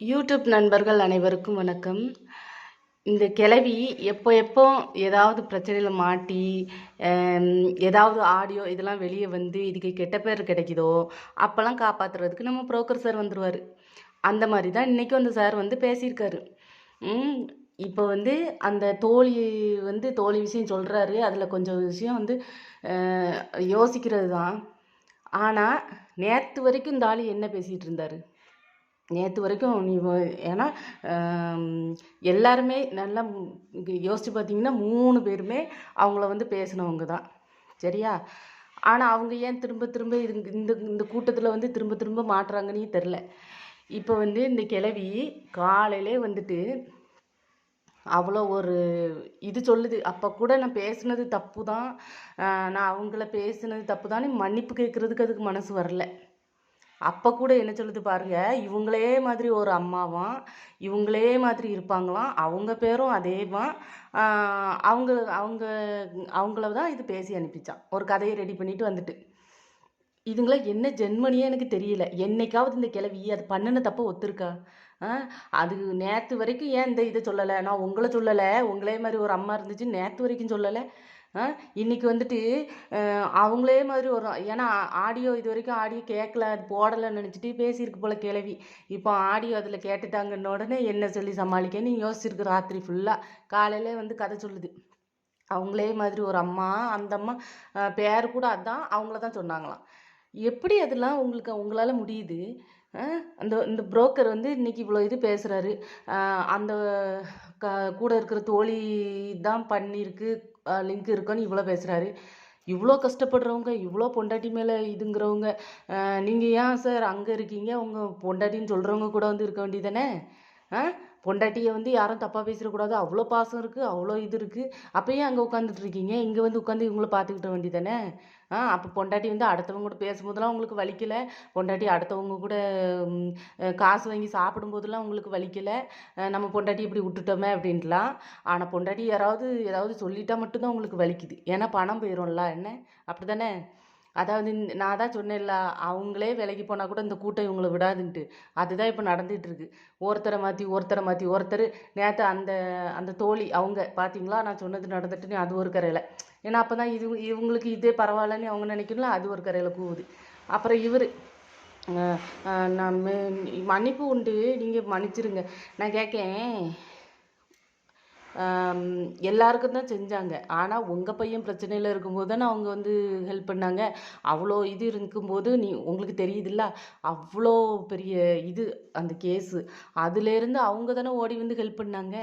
YouTube நண்பர்கள் அனைவருக்கும் வணக்கம். இந்த கிளவி எப்போ எப்போ ஏதாவது பிரச்சனையில் மாட்டி ஏதாவது ஆடியோ இதெல்லாம் வெளியே வந்து இதுக்கு கெட்ட பேர் கிடைக்குதோ அப்போல்லாம் காப்பாற்றுறதுக்கு நம்ம புரோக்கர் சார் வந்துடுவார் அந்த மாதிரி தான் இன்றைக்கும் அந்த சார் வந்து பேசியிருக்காரு. இப்போ வந்து அந்த தோழி வந்து தோழி விஷயம் சொல்கிறாரு அதில் கொஞ்சம் விஷயம் வந்து யோசிக்கிறது தான் ஆனால் நேற்று வரைக்கும் இந்த ஆள் என்ன பேசிகிட்டு இருந்தார்? நேற்று வரைக்கும் நீ ஏன்னா எல்லாருமே நல்லா யோசித்து பார்த்தீங்கன்னா மூணு பேருமே அவங்கள வந்து பேசினவங்க தான். சரியா? ஆனால் அவங்க ஏன் திரும்ப திரும்ப இது இந்த இந்த கூட்டத்தில் வந்து திரும்ப திரும்ப மாட்டுறாங்கன்னே தெரில. இப்போ வந்து இந்த கிழவி காலையிலே வந்துட்டு அவ்வளோ ஒரு இது சொல்லுது. அப்போ கூட நான் பேசுனது தப்பு தான் நான் அவங்கள பேசுனது தப்பு தான் மன்னிப்பு கேட்குறதுக்கு அதுக்கு மனசு வரல. அப்போ கூட என்ன சொல்லுது பாருங்க இவங்களே மாதிரி ஒரு அம்மாவாம் இவங்களே மாதிரி இருப்பாங்களாம் அவங்க பேரும் அதேவாம் ஆஹ் அவங்க அவங்க அவங்கள தான் இது பேசி அனுப்பிச்சான். ஒரு கதையை ரெடி பண்ணிட்டு வந்துட்டு. இதுங்களா என்ன ஜென்மனியே எனக்கு தெரியல. என்னைக்காவது இந்த கிழவி அது பண்ணின தப்ப ஒத்துருக்கா? ஆ அது நேற்று வரைக்கும் ஏன் இந்த இதை சொல்லலை? நான் உங்களை சொல்லலை. உங்களே மாதிரி ஒரு அம்மா இருந்துச்சு நேற்று வரைக்கும் சொல்லலை. இன்றைக்கி இன்னைக்கு வந்துட்டு அவங்களே மாதிரி ஒரு ஏன்னா ஆடியோ இது வரைக்கும் ஆடியோ கேட்கல அது போடலைன்னு நினச்சிட்டு பேசியிருக்கு போல் கிளவி இப்போ ஆடியோ அதில் கேட்டுட்டாங்கன்ன உடனே என்ன சொல்லி சமாளிக்கன்னு யோசிச்சிருக்கு ராத்திரி ஃபுல்லாக காலையிலே வந்து கதை சொல்லுது. அவங்களே மாதிரி ஒரு அம்மா அந்த அம்மா பேர் கூட அதான் அவங்கள தான் சொன்னாங்களாம். எப்படி அதெல்லாம் உங்களுக்கு உங்களால் முடியுது? அந்த இந்த புரோக்கர் வந்து இன்னைக்கு இவ்வளோ இது பேசுகிறாரு அந்த க கூட இருக்கிற தோழி தான் பண்ணியிருக்கு. லிங்க் இருக்குன்னு இவ்வளோ பேசுகிறாரு இவ்வளோ கஷ்டப்படுறவங்க இவ்வளோ பொண்டாட்டி மேலே இதுங்கிறவங்க நீங்கள் ஏன் சார் அங்கே இருக்கீங்க? உங்கள் பொண்டாட்டின்னு சொல்கிறவங்க கூட வந்து இருக்க வேண்டியதானே ஆ? பொண்டாட்டியை வந்து யாரும் தப்பாக பேசிடக்கூடாது அவ்வளோ பாசம் இருக்குது அவ்வளோ இது இருக்குது அப்போயே அங்கே உட்காந்துட்ருக்கீங்க இங்கே வந்து உட்காந்து இவங்கள பார்த்துக்கிட்ட வேண்டியதானே ஆ அப்போ பொண்டாட்டி வந்து அடுத்தவங்க கூட பேசும்போதெல்லாம் உங்களுக்கு வலிக்கலை? பொண்டாட்டி அடுத்தவங்க கூட காசு வாங்கி சாப்பிடும்போதெல்லாம் உங்களுக்கு வலிக்கலை? நம்ம பொண்டாட்டி இப்படி விட்டுட்டோமே அப்படின்ட்டுலாம். ஆனால் பொண்டாட்டி யாராவது ஏதாவது சொல்லிட்டா மட்டும்தான் உங்களுக்கு வலிக்குது. ஏன்னா பணம் போயிடும்ல என்ன? அப்படி தானே அதாவது நான் தான் சொன்னேன்ல அவங்களே விலகி போனால் கூட இந்த கூட்டம் இவங்களை விடாதுன்ட்டு. அதுதான் இப்போ நடந்துகிட்ருக்கு. ஒருத்தரை மாற்றி ஒருத்தரை மாற்றி ஒருத்தர் நேற்று அந்த அந்த தோழி அவங்க பார்த்தீங்களா நான் சொன்னது நடந்துட்டுன்னு அது ஒரு கரையில். ஏன்னா அப்போ தான் இது இவங்களுக்கு இதே பரவாயில்லன்னு அவங்க நினைக்கணும்ல அது ஒரு கரையில் கூவுது. அப்புறம் இவர் நான் மன்னிப்பு உண்டு நீங்கள் மன்னிச்சிருங்க. நான் கேட்கேன் எல்லாருக்கும் தான் செஞ்சாங்க. ஆனால் உங்கள் பையன் பிரச்சனையில் இருக்கும்போது தானே அவங்க வந்து ஹெல்ப் பண்ணாங்க. அவ்வளோ இது இருக்கும்போது நீ உங்களுக்கு தெரியுதுல்ல? அவ்வளோ பெரிய இது அந்த கேஸு அதுலேருந்து அவங்க தானே ஓடி வந்து ஹெல்ப் பண்ணாங்க.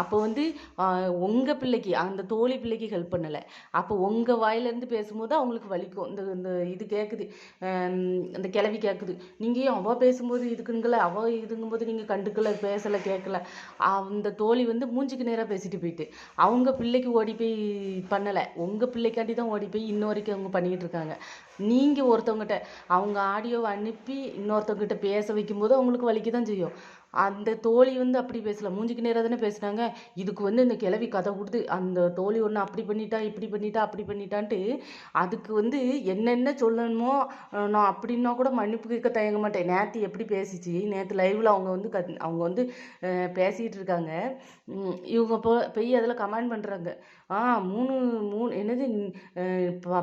அப்போ வந்து உங்கள் பிள்ளைக்கு அந்த தோழி பிள்ளைக்கு ஹெல்ப் பண்ணலை. அப்போ உங்கள் வாயிலேருந்து பேசும்போது அவங்களுக்கு வலிக்கும். இந்த இந்த இது கேட்குது அந்த கிளவி கேட்குது நீங்கள் ஏன் அவள் பேசும்போது இதுக்குங்கள? அவள் இதுங்கும்போது நீங்கள் கண்டுக்கல பேசலை கேட்கல அந்த தோழி வந்து மூஞ்சிக்கு நேராக பேசிட்டு போயிட்டு அவங்க பிள்ளைக்கு ஓடி போய் பண்ணலை. உங்கள் பிள்ளைக்காண்டி தான் ஓடி போய் இன்ன வரைக்கும் அவங்க பண்ணிக்கிட்டு இருக்காங்க. நீங்கள் ஒருத்தவங்ககிட்ட அவங்க ஆடியோவை அனுப்பி இன்னொருத்தவங்ககிட்ட பேச வைக்கும்போது அவங்களுக்கு வலிக்க தான் செய்யும். அந்த தோழி வந்து அப்படி பேசல. மூஞ்சிக்கு நேராக தானே பேசுனாங்க. இதுக்கு வந்து இந்த கிளவி கதை கொடுத்து அந்த தோழி ஒன்று அப்படி பண்ணிட்டா இப்படி பண்ணிட்டா அப்படி பண்ணிட்டான்ட்டு அதுக்கு வந்து என்னென்ன சொல்லணுமோ நான் அப்படின்னா கூட மன்னிப்பு கேட்க தயங்க மாட்டேன். நேற்று எப்படி பேசிச்சு? நேற்று லைவில் அவங்க வந்து கத் அவங்க வந்து பேசிகிட்டு இருக்காங்க. இவங்க போ போய் அதில் கமெண்ட் பண்ணுறாங்க ஆ மூணு மூணு என்னது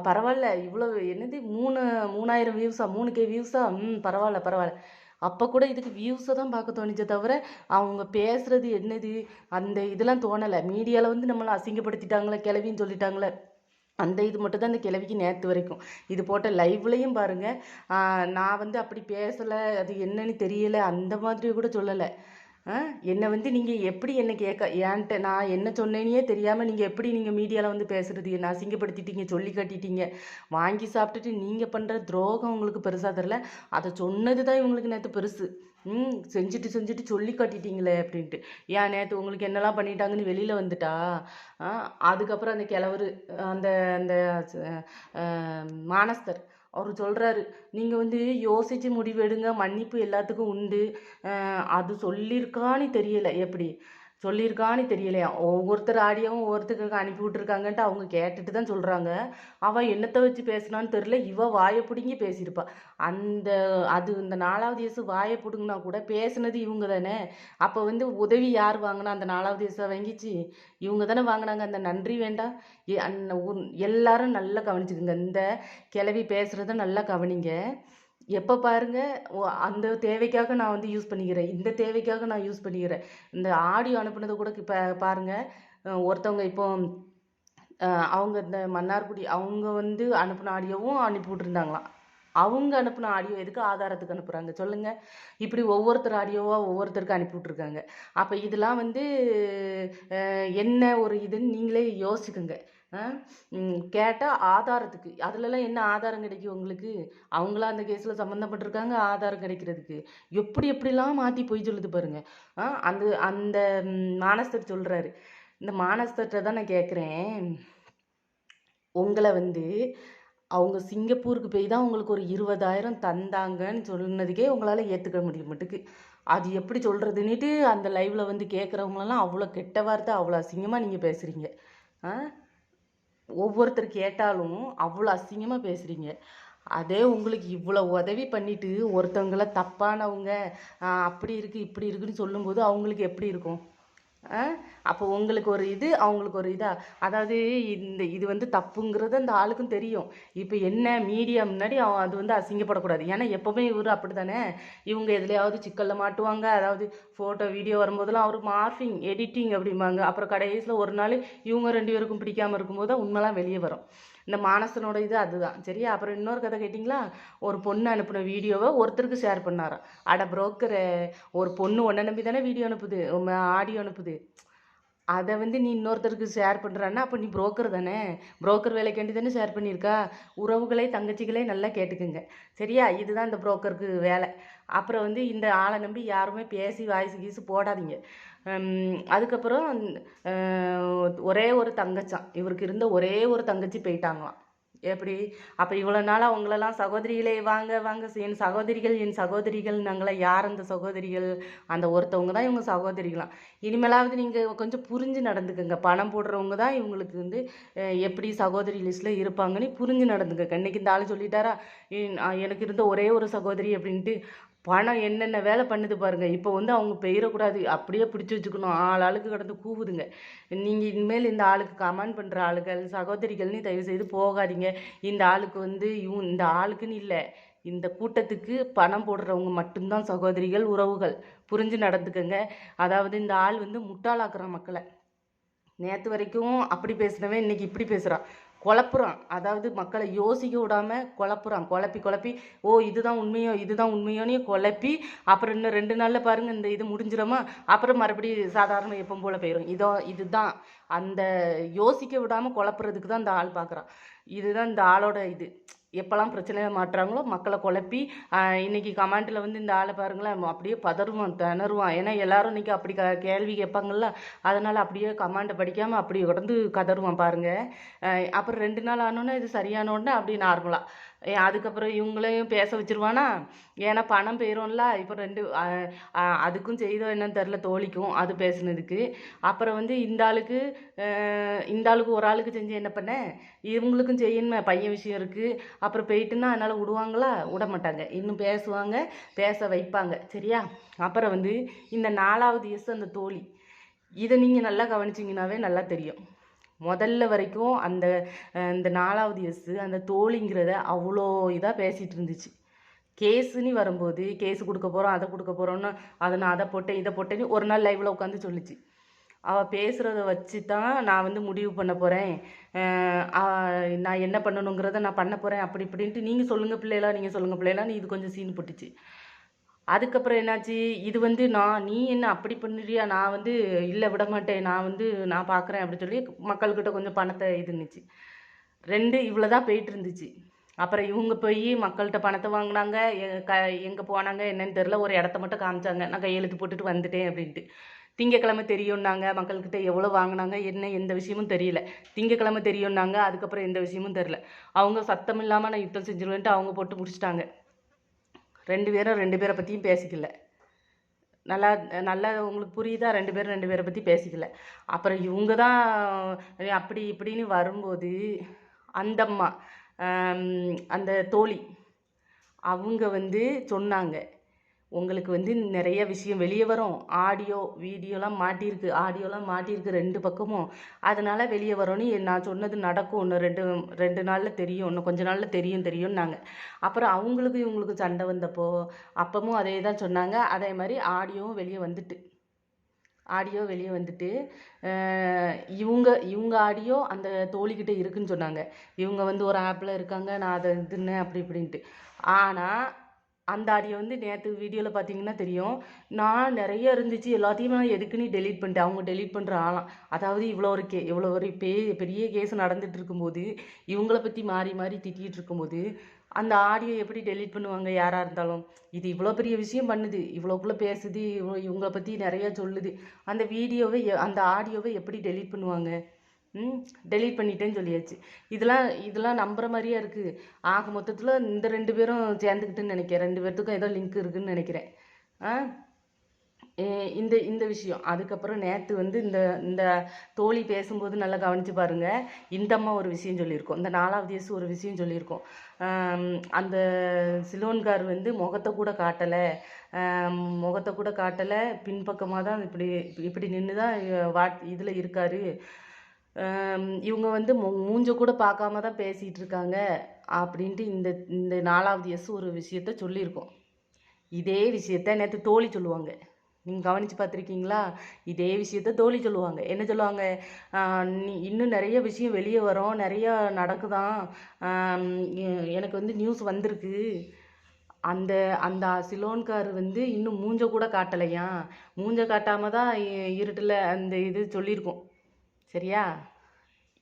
பரவாயில்ல. இவ்வளோ என்னது மூணு மூணாயிரம் வியூஸா மூணு கே வியூஸா ம் பரவாயில்ல பரவாயில்ல. அப்போ கூட இதுக்கு வியூஸை தான் பார்க்க தோணுச்சே தவிர அவங்க பேசுகிறது என்னது? அந்த இதெல்லாம் தோணலை. மீடியாவில் வந்து நம்மளை அசிங்கப்படுத்திட்டாங்களே கிளவின்னு சொல்லிட்டாங்களே. அந்த இது மட்டும் தான் இந்த கிழவிக்கு நேற்று வரைக்கும். இது போட்ட லைவ்லையும் பாருங்கள் நான் வந்து அப்படி பேசலை அது என்னன்னு தெரியல அந்த மாதிரி கூட சொல்லலை. என்னை வந்து நீங்கள் எப்படி என்னை கேட்க ஏன்ட்ட நான் என்ன சொன்னேனே தெரியாமல் நீங்கள் எப்படி நீங்கள் மீடியாவில் வந்து பேசுகிறது என்ன அசிங்கப்படுத்திட்டீங்க சொல்லி காட்டிட்டீங்க. வாங்கி சாப்பிட்டுட்டு நீங்கள் பண்ணுற துரோகம் உங்களுக்கு பெருசாக தெரில அதை சொன்னது தான் இவங்களுக்கு நேற்று பெருசு. ம் செஞ்சுட்டு செஞ்சுட்டு சொல்லி காட்டிட்டீங்களே அப்படின்ட்டு. ஏன் நேற்று உங்களுக்கு என்னெல்லாம் பண்ணிட்டாங்கன்னு வெளியில் வந்துட்டா? ஆ, அதுக்கப்புறம் அந்த கிழவர் அந்த அந்த மானஸ்தர். அவர் சொல்கிறாரு நீங்கள் வந்து யோசித்து முடிவெடுங்க மன்னிப்பு எல்லாத்துக்கும் உண்டு. அது சொல்லியிருக்கான்னு தெரியலை. எப்படி? சொல்லியிருக்கான்னு தெரியலையா? ஒவ்வொருத்தர் ஆடியோவும் ஒவ்வொருத்தருக்கு அனுப்பி விட்ருக்காங்கன்ட்டு அவங்க கேட்டுட்டு தான் சொல்கிறாங்க அவள் என்னத்தை வச்சு பேசினான்னு தெரில இவ வாயை பிடுங்கி பேசியிருப்பா. அந்த அது இந்த நாலாவது இயேசு வாயை பிடுங்கினா கூட பேசுனது இவங்க தானே. அப்போ வந்து உதவி யார் வாங்கினா அந்த நாலாவது இயேசை வாங்கிச்சு? இவங்க தானே வாங்கினாங்க. அந்த நன்றி வேண்டாம். எ- அன்ன எல்லாரும் நல்லா கவனிச்சுக்குங்க. இந்த கிளவி பேசுகிறத நல்லா கவனிங்க. எப்போ பாருங்கள் ஓ- அந்த தேவைக்காக நான் வந்து யூஸ் பண்ணிக்கிறேன். இந்த தேவைக்காக நான் யூஸ் பண்ணிக்கிறேன். இந்த ஆடியோ அனுப்புனது கூட இப்போ பாருங்கள் ஒருத்தவங்க இப்போ அவங்க இந்த மன்னார்குடி அவங்க வந்து அனுப்பின ஆடியோவும் அனுப்பி விட்ருந்தாங்களாம் அவங்க அனுப்பின ஆடியோ எதுக்கு ஆதாரத்துக்கு அனுப்புகிறாங்க சொல்லுங்கள் இப்படி ஒவ்வொருத்தர் ஆடியோவாக ஒவ்வொருத்தருக்கு அனுப்பி விட்ருக்காங்க அப்போ இதெல்லாம் வந்து என்ன ஒரு இதுன்னு நீங்களே யோசிக்குங்க. கேட்டால் ஆதாரத்துக்கு. அதுலலாம் என்ன ஆதாரம் கிடைக்கும் உங்களுக்கு? அவங்களா அந்த கேஸில் சம்மந்தப்பட்டிருக்காங்க ஆதாரம் கிடைக்கிறதுக்கு. எப்படி எப்படிலாம் மாற்றி போய் சொல்லுது பாருங்கள் ஆ, அந்த அந்த மானஸ்தர் சொல்கிறாரு இந்த மானஸ்தர்கிட்ட தான் நான் கேட்குறேன் உங்களை வந்து அவங்க சிங்கப்பூருக்கு போய் தான் உங்களுக்கு ஒரு இருபதாயிரம் தந்தாங்கன்னு சொன்னதுக்கே உங்களால் ஏற்றுக்க முடிய மாட்டுக்கு. அது எப்படி சொல்கிறதுன்னுட்டு அந்த லைவில் வந்து கேட்குறவங்களெல்லாம் அவ்வளோ கெட்ட வார்த்தை அவ்வளோ அசிங்கமாக நீங்கள் பேசுகிறீங்க ஆ? ஒவ்வொருத்தர் கேட்டாலும் அவ்வளோ அசிங்கமாக பேசுகிறீங்க அதே உங்களுக்கு இவ்வளோ உதவி பண்ணிட்டு ஒருத்தவங்கள தப்பானவங்க அப்படி இருக்குது இப்படி இருக்குன்னு சொல்லும்போது அவங்களுக்கு எப்படி இருக்கும்? அப்போ உங்களுக்கு ஒரு இது அவங்களுக்கு ஒரு இதா? அதாவது இந்த இது வந்து தப்புங்கிறது அந்த ஆளுக்கும் தெரியும். இப்போ என்ன மீடியா முன்னாடி அவன் அது வந்து அசிங்கப்படக்கூடாது. ஏன்னா எப்போவுமே இவர் அப்படி தானே இவங்க எதுலையாவது சிக்கலில் மாட்டுவாங்க. அதாவது ஃபோட்டோ வீடியோ வரும்போதெல்லாம் அவர் மார்ஃபிங் எடிட்டிங் அப்படிம்பாங்க. அப்புறம் கடைசியில் ஒரு நாள் இவங்க ரெண்டு பேருக்கும் பிடிக்காமல் இருக்கும்போது உண்மைலாம் வெளியே வரும். இந்த மானசனோட இது அதுதான். சரியா? அப்புறம் இன்னொரு கதை கேட்டிங்களா? ஒரு பொண்ணு அனுப்பின வீடியோவை ஒருத்தருக்கு ஷேர் பண்ணாராம். அட புரோக்கரு ஒரு பொண்ணு ஒன்றை நம்பி தானே வீடியோ அனுப்புது ஆடியோ அனுப்புது? அதை வந்து நீ இன்னொருத்தருக்கு ஷேர் பண்ணுறான்னா அப்போ நீ புரோக்கர் தானே? புரோக்கர் வேலைக்காண்டி தானே ஷேர் பண்ணியிருக்கா? உறவுகளே தங்கச்சிகளே நல்லா கேட்டுக்குங்க. சரியா? இதுதான் இந்த புரோக்கருக்கு வேலை. அப்புறம் வந்து இந்த ஆளை நம்பி யாருமே பேசி வாய்ஸ் கீசு போடாதீங்க. அதுக்கப்புறம் ஒரே ஒரு தங்கச்சான். இவருக்கு இருந்த ஒரே ஒரு தங்கச்சி போயிட்டாங்களாம். எப்படி? அப்போ இவ்வளோ நாள் அவங்களெல்லாம் சகோதரிகளே வாங்க வாங்க என் சகோதரிகள் என் சகோதரிகள் நாங்களாம் யார் அந்த சகோதரிகள்? அந்த ஒருத்தவங்க தான் இவங்க சகோதரிகளாம். இனிமேலாவது நீங்கள் கொஞ்சம் புரிஞ்சு நடந்துக்கங்க. பணம் போடுறவங்க தான் இவங்களுக்கு வந்து எப்படி சகோதரி லிஸ்ட்டில் இருப்பாங்கன்னு புரிஞ்சு நடந்துக்கங்க. இன்னைக்கு இந்த ஆள் சொல்லிட்டாரா எனக்கு இருந்த ஒரே ஒரு சகோதரி அப்படின்ட்டு பணம் என்னென்ன வேலை பண்ணுது பாருங்க. இப்போ வந்து அவங்க பெயரக்கூடாது. அப்படியே பிடிச்சி வச்சுக்கணும். ஆள் ஆளுக்கு கடந்து கூவுதுங்க. நீங்கள் இனிமேல் இந்த ஆளுக்கு கமெண்ட் பண்ணுற ஆளுகள் சகோதரிகள்னு தயவு செய்து போகாதீங்க. இந்த ஆளுக்கு வந்து இவன் இந்த ஆளுக்குன்னு இல்லை. இந்த கூட்டத்துக்கு பணம் போடுறவங்க மட்டும்தான் சகோதரிகள் உறவுகள். புரிஞ்சு நடந்துக்கங்க. அதாவது இந்த ஆள் வந்து முட்டாளாக்குறான் மக்களை. நேற்று வரைக்கும் அப்படி பேசினவன் இன்னைக்கு இப்படி பேசுகிறான் குழப்புறான். அதாவது மக்களை யோசிக்க விடாமல் குழப்புறான். குழப்பி குழப்பி ஓ இதுதான் உண்மையோ இதுதான் உண்மையோன்னு குழப்பி அப்புறம் இன்னும் ரெண்டு நாளில் பாருங்கள் இந்த இது முடிஞ்சிடமா அப்புறம் மறுபடியும் சாதாரண எப்பவும் போல் போயிடும் இதோ இதுதான். அந்த யோசிக்க விடாமல் குழப்புறதுக்கு தான் இந்த ஆள் பார்க்குறான் இதுதான் இந்த ஆளோட இது. எப்போல்லாம் பிரச்சனையை மாட்டுறாங்களோ மக்களை குழப்பி இன்றைக்கி இன்னைக்கு கமெண்ட்டில் வந்து இந்த ஆளை பாருங்களேன் அப்படியே பதறுவான் திணறுவான் ஏன்னா எல்லாரும் இன்னைக்கு அப்படி க கேள்வி கேட்பாங்கல்ல அதனால் அப்படியே கமாண்டை படிக்காமல் அப்படி உடந்து கதறுவான் பாருங்கள் அப்புறம் ரெண்டு நாள் ஆனோன்னே இது சரியான உடனே அப்படியே நார்மலாக அதுக்கப்புறம் இவங்களையும் பேச வச்சிருவானா? ஏன்னா பணம் போயிரும்ல இப்போ ரெண்டு அதுக்கும் செய்தோ என்னன்னு தெரில தோழிக்கும் அது பேசுனதுக்கு. அப்புறம் வந்து இந்த ஆளுக்கு இந்த ஆளுக்கு ஒரு ஆளுக்கு செஞ்சு என்ன பண்ணேன் இவங்களுக்கும் செய்யணுமே பையன் விஷயம் இருக்குது அப்புறம் போயிட்டுன்னா அதனால் விடுவாங்களா? விட மாட்டாங்க இன்னும் பேசுவாங்க பேச வைப்பாங்க. சரியா? அப்புறம் வந்து இந்த நாலாவது எஸ் அந்த தோழி இதை நீங்கள் நல்லா கவனிச்சிங்கனாவே நல்லா தெரியும். முதல்ல வரைக்கும் அந்த இந்த நாலாவது எஸ் அந்த தோழிங்கிறத அவ்வளோ இதாக பேசிகிட்டு இருந்துச்சு. கேஸுன்னு வரும்போது கேஸு கொடுக்க போகிறோம் அதை கொடுக்க போகிறோன்னு அதை நான் அதை போட்டேன் இதை போட்டேன்னு ஒரு நாள் லைவில் உட்காந்து சொல்லுச்சு. அவள் பேசுகிறத வச்சு தான் நான் வந்து முடிவு பண்ண போகிறேன் நான் என்ன பண்ணணுங்கிறத நான் பண்ண போகிறேன் அப்படி இப்படின்ட்டு நீங்கள் சொல்லுங்கள் பிள்ளைகளா நீங்கள் சொல்லுங்கள் பிள்ளைகளான்னு இது கொஞ்சம் சீன் போட்டுச்சு. அதுக்கப்புறம் என்னாச்சு? இது வந்து நான் நீ என்ன அப்படி பண்ணுறியா? நான் வந்து இல்லை விட மாட்டேன். நான் வந்து நான் பார்க்குறேன் அப்படின்னு சொல்லி மக்கள்கிட்ட கொஞ்சம் பணத்தை இதுன்னுச்சு ரெண்டு இவ்வளோ தான் போயிட்டு இருந்துச்சு அப்புறம் இவங்க போய் மக்கள்கிட்ட பணத்தை வாங்கினாங்க. க எங்கே போனாங்க என்னன்னு தெரில ஒரு இடத்த மட்டும் காமிச்சாங்க. நான் கையெழுத்து போட்டுட்டு வந்துட்டேன் அப்படின்ட்டு. திங்கக்கிழமை தெரியும்னாங்க. மக்கள்கிட்ட எவ்வளோ வாங்கினாங்க என்ன எந்த விஷயமும் தெரியல. திங்கக்கிழமை தெரியும்னாங்க. அதுக்கப்புறம் எந்த விஷயமும் தெரில அவங்க சத்தம் இல்லாமல் நான் யுத்தம் செஞ்சிருவேன்ட்டு அவங்க போட்டு முடிச்சிட்டாங்க. ரெண்டு பேரும் ரெண்டு பேரை பற்றியும் பேசிக்கல. நல்லா நல்லா உங்களுக்கு புரியுதா? ரெண்டு பேரும் ரெண்டு பேரை பற்றி பேசிக்கல. அப்புறம் இவங்க தான் அப்படி இப்படின்னு வரும்போது அந்தம்மா அந்த தோழி அவங்க வந்து சொன்னாங்க உங்களுக்கு வந்து நிறைய விஷயம் வெளியே வரும். ஆடியோ வீடியோலாம் மாட்டியிருக்கு. ஆடியோலாம் மாட்டியிருக்கு ரெண்டு பக்கமும். அதனால் வெளியே வரும்னு நான் சொன்னது நடக்கும். இன்னும் ரெண்டு ரெண்டு நாளில் தெரியும். இன்னும் கொஞ்ச நாளில் தெரியும் தெரியும்னாங்க. அப்புறம் அவங்களுக்கு இவங்களுக்கு சண்டை வந்தப்போ அப்பவும் அதே தான் சொன்னாங்க. அதே மாதிரி ஆடியோவும் வெளியே வந்துட்டு. ஆடியோ வெளியே வந்துட்டு இவங்க இவங்க ஆடியோ அந்த தோழிக்கிட்ட இருக்குன்னு சொன்னாங்க. இவங்க வந்து ஒரு ஆப்பில் இருக்காங்க. நான் அதை இதுன்னு அப்படி இப்படின்ட்டு. ஆனால் அந்த ஆடியோ வந்து நேற்று வீடியோவில் பார்த்தீங்கன்னா தெரியும். நான் நிறைய இருந்துச்சு. எல்லாத்தையும் நான் எதுக்குன்னு டெலீட் பண்ணிட்டேன் அவங்க டெலீட் பண்ணுற ஆளாம் அதாவது இவ்வளோ ஒரு கே இவ்வளோ ஒரு பே பெரிய கேஸ் நடந்துட்டு இருக்கும்போது இவங்கள பற்றி மாறி மாறி திட்டிகிட்டு இருக்கும்போது அந்த ஆடியோ எப்படி டெலீட் பண்ணுவாங்க? யாராக இருந்தாலும். இது இவ்வளோ பெரிய விஷயம் பண்ணுது. இவ்வளோக்குள்ளே பேசுது. இவ்வளோ இவங்கள பற்றி நிறையா சொல்லுது. அந்த வீடியோவை எ- அந்த ஆடியோவை எப்படி டெலீட் பண்ணுவாங்க? டெலீட் பண்ணிட்டேன்னு சொல்லியாச்சு. இதெல்லாம் இதெல்லாம் நம்புகிற மாதிரியா இருக்குது ஆக மொத்தத்தில் இந்த ரெண்டு பேரும் சேர்ந்துக்கிட்டுன்னு நினைக்கிறேன். ரெண்டு பேர்த்துக்கும் ஏதோ லிங்க் இருக்குன்னு நினைக்கிறேன். ஆ? ஏ, இந்த இந்த விஷயம். அதுக்கப்புறம் நேற்று வந்து இந்த இந்த தோழி பேசும்போது நல்லா கவனித்து பாருங்கள் இந்த அம்மா ஒரு விஷயம் சொல்லியிருக்கோம். இந்த நாலாவது இயேசு ஒரு விஷயம் சொல்லியிருக்கோம். அந்த சிலோன்கார் வந்து முகத்தை கூட காட்டலை. முகத்தை கூட காட்டலை. பின்பக்கமாக தான் இப்படி இப்படி நின்று தான் வாட் இதில் இருக்காரு. இவங்க வந்து மூ மூஞ்ச கூட பார்க்காம தான் பேசிகிட்டு இருக்காங்க அப்படின்ட்டு இந்த இந்த நாலாவது எஸ் ஒரு விஷயத்த சொல்லியிருக்கோம். இதே விஷயத்த நேற்று தோழி சொல்லுவாங்க. நீங்கள் கவனித்து பார்த்துருக்கீங்களா? இதே விஷயத்த தோழி சொல்லுவாங்க. என்ன சொல்லுவாங்க? நீ இன்னும் நிறைய விஷயம் வெளியே வரும். நிறையா நடக்குதான். எனக்கு வந்து நியூஸ் வந்திருக்கு. அந்த அந்த சிலோன்கார் வந்து இன்னும் மூஞ்ச கூட காட்டலையாம் மூஞ்ச காட்டாமல் தான் இருட்டில் அந்த இது சொல்லியிருக்கோம். சரியா?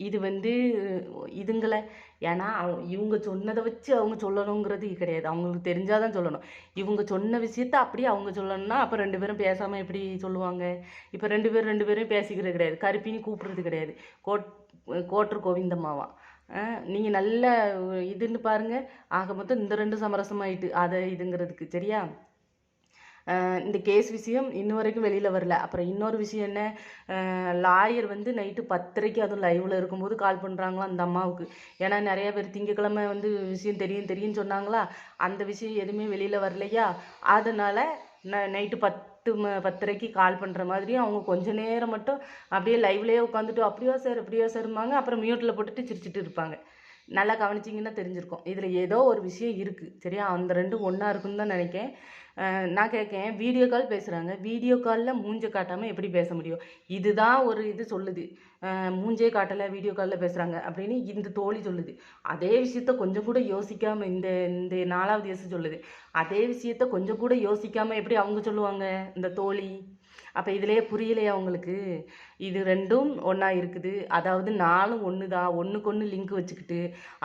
இது வந்து இதுங்களை ஏன்னா இவங்க சொன்னதை வச்சு அவங்க சொல்லணுங்கிறது கிடையாது. அவங்களுக்கு தெரிஞ்சால் தான் சொல்லணும். இவங்க சொன்ன விஷயத்த அப்படியே அவங்க சொல்லணும்னா அப்போ ரெண்டு பேரும் பேசாமல் எப்படி சொல்லுவாங்க? இப்போ ரெண்டு பேரும் ரெண்டு பேரும் பேசிக்கிறது கிடையாது. கருப்பின்னு கூப்பிட்றது கிடையாது. கோட் கோட்டர் கோவிந்தம்மாவாம் நீங்கள் நல்ல இதுன்னு பாருங்கள் ஆக மொத்தம் இந்த ரெண்டு சமரசமாயிட்டு அதை இதுங்கிறதுக்கு சரியா? இந்த கேஸ் விஷயம் இன்ன வரைக்கும் வெளியில் வரல. அப்புறம் இன்னொரு விஷயம் என்ன? லாயர் வந்து நைட்டு பத்தரைக்கு அதுவும் லைவில் இருக்கும்போது கால் பண்ணுறாங்களா அந்த அம்மாவுக்கு. ஏன்னா நிறைய பேர் திங்கக்கிழமை வந்து விஷயம் தெரியும் தெரியும்னு சொன்னாங்களா? அந்த விஷயம் எதுவுமே வெளியில் வரலையா? அதனால் ந நைட்டு பத்து ம பத்தரைக்கு கால் பண்ணுற மாதிரி அவங்க கொஞ்ச நேரம் மட்டும் அப்படியே லைவ்லேயே உட்காந்துட்டு அப்படியோ சார் இப்படியோ சார்மாங்க அப்புறம் மியூட்டில் போட்டுட்டு சிரிச்சிட்டு இருப்பாங்க. நல்லா கவனிச்சிங்கன்னா தெரிஞ்சிருக்கும். இதில் ஏதோ ஒரு விஷயம் இருக்குது சரியா? அந்த ரெண்டும் ஒன்றா இருக்குன்னு தான் நினைக்கேன் நான் கேட்கேன் வீடியோ கால் பேசுகிறாங்க வீடியோ காலில் மூஞ்சை காட்டாமல் எப்படி பேச முடியும்? இதுதான் ஒரு இது சொல்லுது. மூஞ்சே காட்டலை வீடியோ காலில் பேசுகிறாங்க அப்படின்னு இந்த தோழி சொல்லுது. அதே விஷயத்த கொஞ்சம் கூட யோசிக்காமல் இந்த இந்த நாலாவது இயசு சொல்லுது. அதே விஷயத்த கொஞ்சம் கூட யோசிக்காமல் எப்படி அவங்க சொல்லுவாங்க? இந்த தோழி. அப்போ இதிலே புரியலையா உங்களுக்கு? இது ரெண்டும் ஒன்றா இருக்குது. அதாவது நாலும் ஒன்று தான் ஒன்றுக்கு ஒன்று லிங்க் வச்சுக்கிட்டு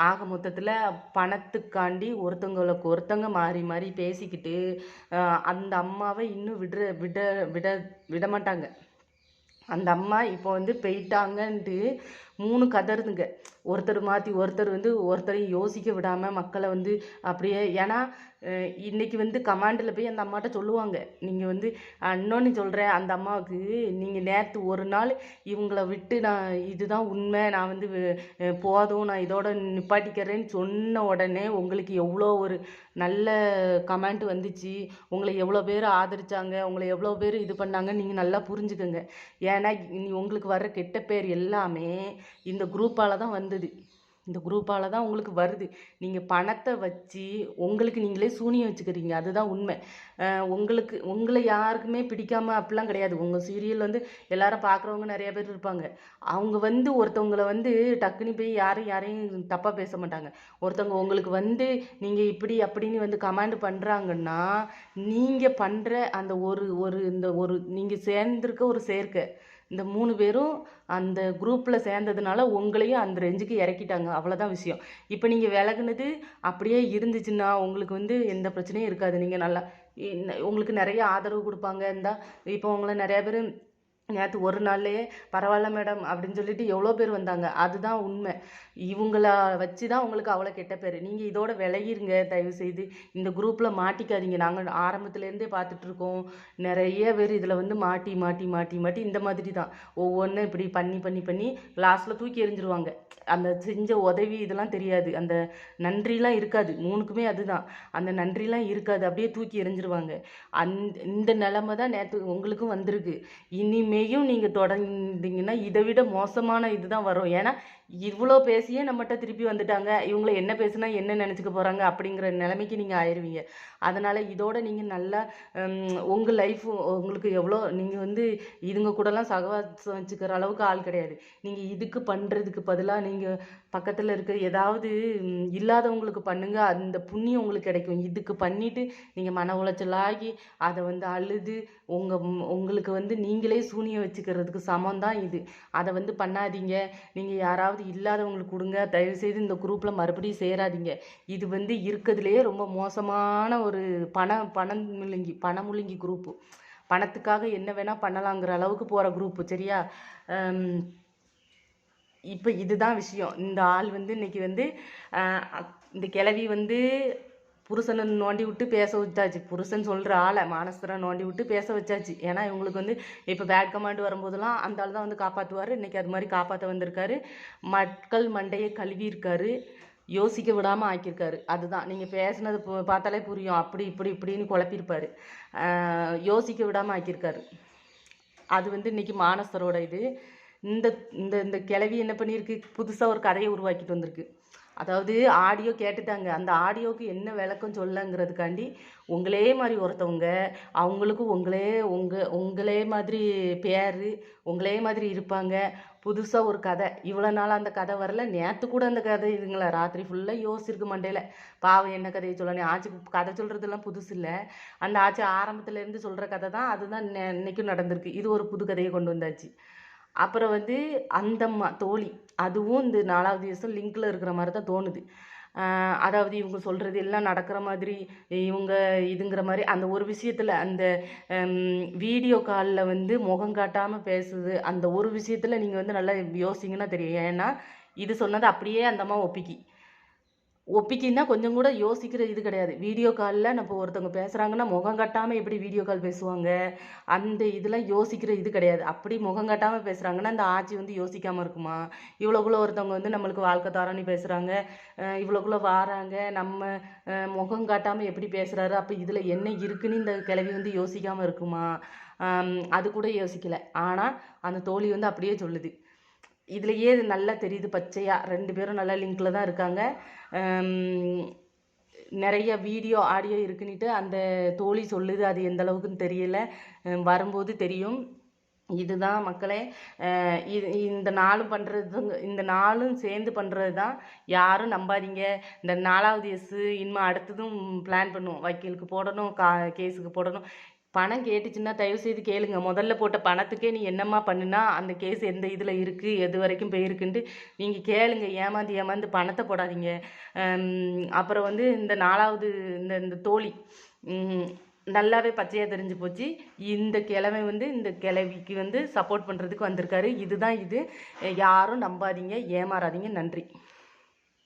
ஆக மொத்தத்தில் பணத்துக்காண்டி ஒருத்தவங்களுக்கு ஒருத்தங்க மாறி மாறி பேசிக்கிட்டு அந்த அம்மாவை இன்னும் விடுற விட விட விட மாட்டாங்க அந்த அம்மா இப்போ வந்து போயிட்டாங்கன்ட்டு மூணு கதருதுங்க. ஒருத்தர் மாற்றி ஒருத்தர் வந்து ஒருத்தரையும் யோசிக்க விடாமல் மக்களை வந்து அப்படியே ஏன்னா இன்றைக்கி வந்து கமாண்டில் போய் அந்த அம்மாட்ட சொல்லுவாங்க. நீங்கள் வந்து அண்ணோன்னு சொல்கிறேன் அந்த அம்மாவுக்கு நீங்கள் நேற்று ஒரு நாள் இவங்கள விட்டு நான் இதுதான் உண்மை. நான் வந்து போதும். நான் இதோட நிப்பாட்டிக்கிறேன்னு சொன்ன உடனே உங்களுக்கு எவ்வளோ ஒரு நல்ல கமெண்ட் வந்துச்சு. உங்களை எவ்வளோ பேர் ஆதரித்தாங்க உங்களை எவ்வளோ பேர் இது பண்ணாங்கன்னு நீங்கள் நல்லா புரிஞ்சுக்கோங்க. ஏன்னா நீ உங்களுக்கு வர்ற கெட்ட பேர் எல்லாமே இந்த குரூப்பால் தான் வந்தது. இந்த குரூப்பால் தான் உங்களுக்கு வருது. நீங்கள் பணத்தை வச்சு உங்களுக்கு நீங்களே சூனியம் வச்சுக்கிறீங்க. அதுதான் உண்மை. உங்களுக்கு உங்களை யாருக்குமே பிடிக்காமல் அப்படிலாம் கிடையாது. உங்கள் சீரியல் வந்து எல்லாரும் பார்க்குறவங்க நிறைய பேர் இருப்பாங்க. அவங்க வந்து ஒருத்தவங்களை வந்து டக்குன்னு போய் யாரும் யாரையும் தப்பாக பேச மாட்டாங்க. ஒருத்தவங்க உங்களுக்கு வந்து நீங்கள் இப்படி அப்படின்னு வந்து கமாண்ட் பண்ணுறாங்கன்னா நீங்கள் பண்ணுற அந்த ஒரு ஒரு இந்த ஒரு நீங்கள் சேர்ந்துருக்க ஒரு சேர்க்கை. இந்த மூணு பேரும் அந்த குரூப்பில் சேர்ந்ததுனால உங்களையும் அந்த ரெஞ்சுக்கு இறக்கிட்டாங்க. அவ்வளோதான் விஷயம். இப்போ நீங்கள் விலகுனது அப்படியே இருந்துச்சுன்னா உங்களுக்கு வந்து எந்த பிரச்சனையும் இருக்காது. நீங்கள் நல்லா உங்களுக்கு நிறைய ஆதரவு கொடுப்பாங்க. இருந்தால் இப்போ உங்களை நிறையா பேர் நேற்று ஒரு நாள்லயே பரவாயில்ல மேடம் அப்படின்னு சொல்லிட்டு எவ்வளோ பேர் வந்தாங்க. அதுதான் உண்மை. இவங்கள வச்சு தான் உங்களுக்கு அவ்வளோ கெட்ட பேர். நீங்கள் இதோட விலகிருங்க. தயவு செய்து இந்த குரூப்பில் மாட்டிக்காதீங்க. நாங்கள் ஆரம்பத்துலேருந்தே பார்த்துட்ருக்கோம் நிறைய பேர் இதில் வந்து மாட்டி மாட்டி மாட்டி மாட்டி இந்த மாதிரி தான் ஒவ்வொன்றும் இப்படி பண்ணி பண்ணி பண்ணி லாஸ்ட்டில் தூக்கி எறிஞ்சிருவாங்க. அந்த செஞ்ச உதவி இதெல்லாம் தெரியாது. அந்த நன்றிலாம் இருக்காது. மூணுக்குமே அதுதான். அந்த நன்றிலாம் இருக்காது. அப்படியே தூக்கி எறிஞ்சிருவாங்க. அந் இந்த நிலமை தான் நேற்று உங்களுக்கும் வந்திருக்கு. இனிமேயும் நீங்கள் தொடர்ந்தீங்கன்னா இதை விட மோசமான இதுதான் வரும். ஏன்னா இவ்வளோ பேசியே நம்மகிட்ட திருப்பி வந்துட்டாங்க. இவங்கள என்ன பேசுனா என்ன நினச்சிக்க போகிறாங்க அப்படிங்கிற நிலைமைக்கு நீங்கள் ஆயிடுவீங்க அதனால் இதோட நீங்கள் நல்லா உங்கள் லைஃப் உங்களுக்கு எவ்வளோ நீங்கள் வந்து இதுங்க கூடலாம் சகவாசம் வச்சுக்கிற அளவுக்கு ஆள் கிடையாது. நீங்கள் இதுக்கு பண்ணுறதுக்கு பதிலாக நீங்கள் பக்கத்தில் இருக்க ஏதாவது இல்லாதவங்களுக்கு பண்ணுங்க. அந்த புண்ணியம் உங்களுக்கு கிடைக்கும். இதுக்கு பண்ணிவிட்டு நீங்கள் மன உளைச்சலாகி அதை வந்து அழுது உங்கள் உங்களுக்கு வந்து நீங்களே சூனியம் வச்சுக்கிறதுக்கு சமம் தான் இது. அதை வந்து பண்ணாதீங்க. நீங்கள் யாராவது இல்லாதவங்களுக்கு கொடுங்க. தயவுசெய்து இந்த குரூப்பில் மறுபடியும் சேராதீங்க. இது வந்து இருக்கிறதுலையே ரொம்ப மோசமான ஒரு பண பணம் முழுங்கி பண முழுங்கி குரூப்பு பணத்துக்காக என்ன வேணால் பண்ணலாங்கிற அளவுக்கு போகிற குரூப்பு சரியா? இப்போ இதுதான் விஷயம். இந்த ஆள் வந்து இன்னைக்கு வந்து அக்- இந்த கிளவி வந்து புருஷனை நோண்டி விட்டு பேச வச்சாச்சு. புருஷன் சொல்கிற ஆளை மானஸ்தரை நோண்டி விட்டு பேச வச்சாச்சு. ஏன்னா இவங்களுக்கு வந்து இப்போ பேட் கமாண்ட் வரும்போதெல்லாம் அந்த ஆள் தான் வந்து காப்பாற்றுவார் இன்னைக்கு அது மாதிரி காப்பாற்ற வந்திருக்காரு. மக்கள் மண்டையை கழுவியிருக்காரு. யோசிக்க விடாமல் ஆக்கியிருக்காரு. அதுதான். நீங்கள் பேசுனது பார்த்தாலே புரியும். அப்படி இப்படி இப்படின்னு குழப்பியிருப்பாரு. யோசிக்க விடாமல் ஆக்கியிருக்காரு. அது வந்து இன்னைக்கு மானஸ்தரோட இது. இந்த இந்த இந்த கிளவி என்ன பண்ணியிருக்கு? புதுசாக ஒரு கதையை உருவாக்கிட்டு வந்திருக்கு. அதாவது ஆடியோ கேட்டுட்டாங்க. அந்த ஆடியோவுக்கு என்ன விளக்கம் சொல்லங்கிறதுக்காண்டி உங்களே மாதிரி ஒருத்தவங்க அவங்களுக்கும் உங்களே உங்கள் உங்களே மாதிரி பேர் உங்களே மாதிரி இருப்பாங்க. புதுசாக ஒரு கதை. இவ்வளோ நாள் அந்த கதை வரல. நேற்று கூட அந்த கதை இதுங்களா? ராத்திரி ஃபுல்லாக யோசிச்சிருக்கு மண்டையில் பாவம் என்ன கதையை சொல்லணும்? ஆச்சி கதை சொல்கிறதுலாம் புதுசு இல்லை. அந்த ஆச்சி ஆரம்பத்துலேருந்து சொல்கிற கதை தான் அதுதான் இன்னைக்கும் நடந்திருக்கு. இது ஒரு புது கதையை கொண்டு வந்தாச்சு. அப்புறம் வந்து அந்தம்மா தோழி. அதுவும் இந்த நாலாவது வருஷம் லிங்கில் இருக்கிற மாதிரி தான் தோணுது. அதாவது இவங்க சொல்கிறது எல்லாம் நடக்கிற மாதிரி இவங்க இதுங்கிற மாதிரி அந்த ஒரு விஷயத்தில் அந்த வீடியோ காலில் வந்து முகம் காட்டாமல் பேசுது. அந்த ஒரு விஷயத்தில் நீங்கள் வந்து நல்லா யோசிங்கன்னா தெரியும். ஏன்னா இது சொன்னது அப்படியே அந்தம்மா ஒப்பிக்கி. ஒப்பிக்கின்னா கொஞ்சம் கூட யோசிக்கிற இது கிடையாது. வீடியோ காலில் நம்ம ஒருத்தவங்க பேசுகிறாங்கன்னா முகம் காட்டாமல் எப்படி வீடியோ கால் பேசுவாங்க? அந்த இதெல்லாம் யோசிக்கிற இது கிடையாது. அப்படி முகம் காட்டாமல் பேசுகிறாங்கன்னா அந்த ஆட்சி வந்து யோசிக்காமல் இருக்குமா? இவ்வளோக்குள்ள ஒருத்தவங்க வந்து நம்மளுக்கு வாழ்க்கை தாரணி பேசுகிறாங்க இவ்வளோக்குள்ள வாராங்க. நம்ம முகம் காட்டாமல் எப்படி பேசுகிறாரு அப்போ இதில் என்ன இருக்குன்னு இந்த கிழவி வந்து யோசிக்காமல் இருக்குமா? அது கூட யோசிக்கலை. ஆனால் அந்த தோழி வந்து அப்படியே சொல்லுது. இதுலையே நல்லா தெரியுது பச்சையாக ரெண்டு பேரும் நல்லா லிங்கில் தான் இருக்காங்க. நிறைய வீடியோ ஆடியோ இருக்குன்னுட்டு அந்த தோழி சொல்லுது. அது எந்த அளவுக்குன்னு தெரியல. வரும்போது தெரியும். இதுதான் மக்களே இது இந்த நாளும் பண்ணுறது இந்த நாளும் சேர்ந்து பண்ணுறது தான் யாரும் நம்பாதீங்க. இந்த நாலாவது எஸ் இனிமேல் அடுத்ததும் பிளான் பண்ணுவோம். வக்கீலுக்கு போடணும் கா கேஸுக்கு போடணும். பணம் கேட்டுச்சுன்னா தயவு செய்து கேளுங்க. முதல்ல போட்ட பணத்துக்கே நீ என்னம்மா பண்ணுனா அந்த கேஸ் எந்த இதில் இருக்குது எது வரைக்கும் போயிருக்குன்ட்டு நீங்கள் கேளுங்க. ஏமாந்து ஏமாந்து பணத்தை போடாதீங்க. அப்புறம் வந்து இந்த நாலாவது இந்த இந்த தோழி நல்லாவே பச்சையாக தெரிஞ்சு போச்சு. இந்த கிழமை வந்து இந்த கிழவிக்கு வந்து சப்போர்ட் பண்ணுறதுக்கு வந்திருக்காரு. இதுதான் இது. யாரும் நம்பாதீங்க ஏமாறாதீங்க. நன்றி.